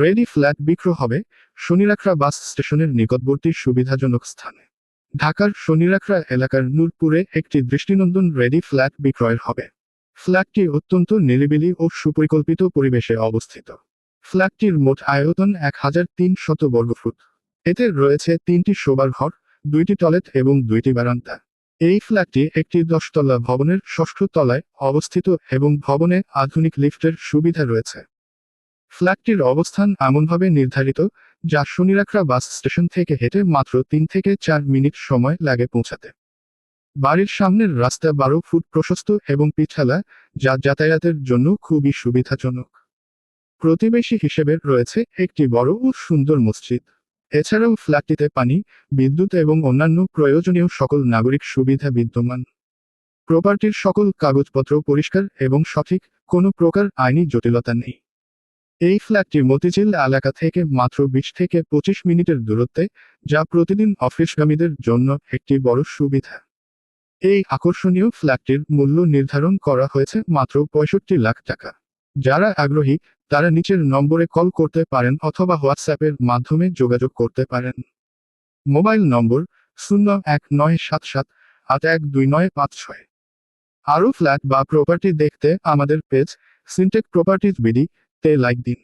Ready flat বিক্রয় হবে শনিরাখড়া বাস স্টেশনের নিকটবর্তী সুবিধাজনক স্থানে। ঢাকার শনিরাখড়া এলাকার নূরপুরে একটি দৃষ্টিনন্দন রেডি ফ্ল্যাট বিক্রয়ের হবে। ফ্ল্যাটটি অত্যন্ত নিরিবিলি ও সুপরিকল্পিত পরিবেশে অবস্থিত। ফ্ল্যাটটির মোট আয়তন এক হাজার তিনশত বর্গফুট এতে রয়েছে তিনটি শোবার ঘর, দুইটি টয়লেট এবং দুইটি বারান্দা। এই ফ্ল্যাটটি একটি দশতলা ভবনের ষষ্ঠ তলায় অবস্থিত এবং ভবনে আধুনিক লিফটের সুবিধা রয়েছে। ফ্ল্যাটটির অবস্থান এমনভাবে নির্ধারিত, যা শনিরাখড়া বাস স্টেশন থেকে হেঁটে মাত্র তিন থেকে চার মিনিট সময় লাগে পৌঁছাতে। বাড়ির সামনের রাস্তা বারো ফুট প্রশস্ত এবং পিছালা, যা যাতায়াতের জন্য খুবই সুবিধাজনক। প্রতিবেশী হিসেবে রয়েছে একটি বড় ও সুন্দর মসজিদ। এছাড়াও ফ্ল্যাটটিতে পানি, বিদ্যুৎ এবং অন্যান্য প্রয়োজনীয় সকল নাগরিক সুবিধা বিদ্যমান। প্রপার্টির সকল কাগজপত্র পরিষ্কার এবং সঠিক, কোনো প্রকার আইনি জটিলতা নেই। এই ফ্ল্যাটটি মতিঝিল এলাকা থেকে মাত্র বিশ থেকে পঁচিশ মিনিটের দূরত্বে, যা প্রতিদিন অফিসগামীদের জন্য একটি বড় সুবিধা। এই আকর্ষণীয় ফ্ল্যাটটির মূল্য নির্ধারণ করা হয়েছে মাত্র পঁয়ষট্টি লাখ টাকা। যারা আগ্রহী, তারা নিচের নম্বরে কল করতে পারেন অথবা হোয়াটসঅ্যাপের মাধ্যমে যোগাযোগ করতে পারেন। মোবাইল নম্বর শূন্য এক নয় সাত সাত আট এক দুই নয় পাঁচ ছয়। আরও ফ্ল্যাট বা প্রপার্টি দেখতে আমাদের page Syntech properties BD তে লাইক দিন